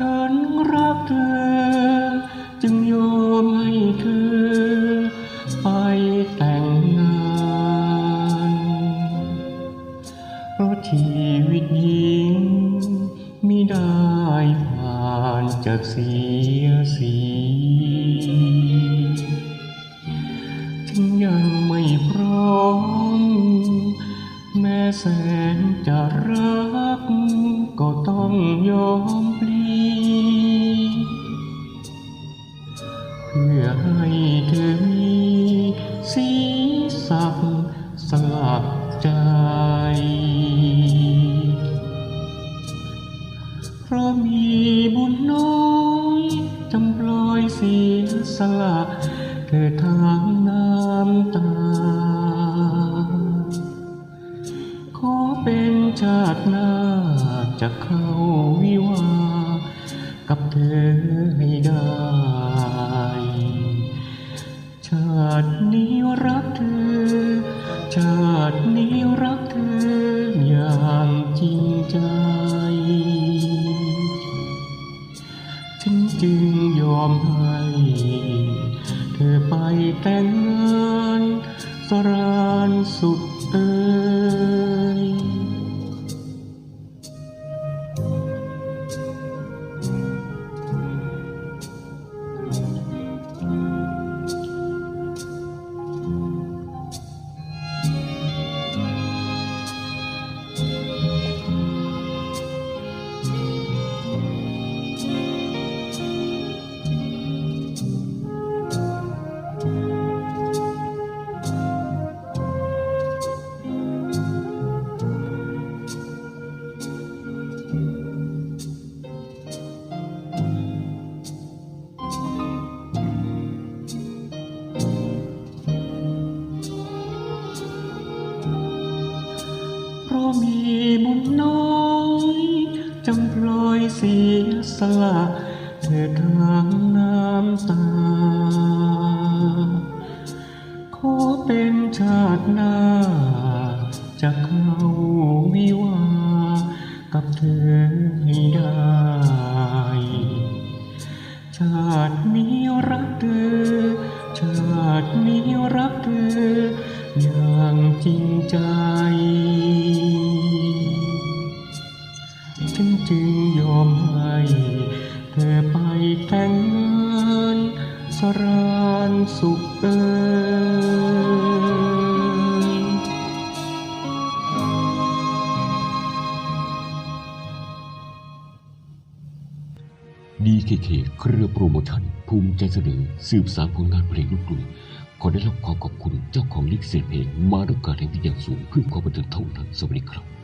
ฉันรักเธอ จึงยอมให้เธอ ไปแต่งงานเพราะชีวิตหญิงมิได้ผ่านจากเสียสีฉันยังไม่พร้อม แม้แสนจะรักก็ต้องยอม สีสักสลักใจเพราะมีบุญน้อยจำปลอยเสียสละเธอทางน้ำตา ขอเป็นชาติหน้าจะเข้าวิวา กับเธอให้ได้ ดนี้รักเธออย่างจริงใจ ฉันจึงยอมให้เธอไปแต่งงานสรานสุด มีบุญน้อยจำปลอยเสียสละเธอทางน้ำตา ขอเป็นชาติหน้า จะเข้าวิวา กับเธอให้ได้ ชาตินี้รักเธอ ชาตินี้รักเธอ อย่างจริงใจ จึงยอมให้เธอไปแต่งงานสรานสุขเอ่ย DKK เครือโปรโมชั่น ภูมิใจเสนอสืบสานผลงานเพลงลูกกรุงขอได้รับความขอบคุณเจ้าของลิขสิทธิ์เพลงมาด้วยการแห่งที่อย่างสูงเพื่อความบันเทิงเท่านั้นสวัสดีครับ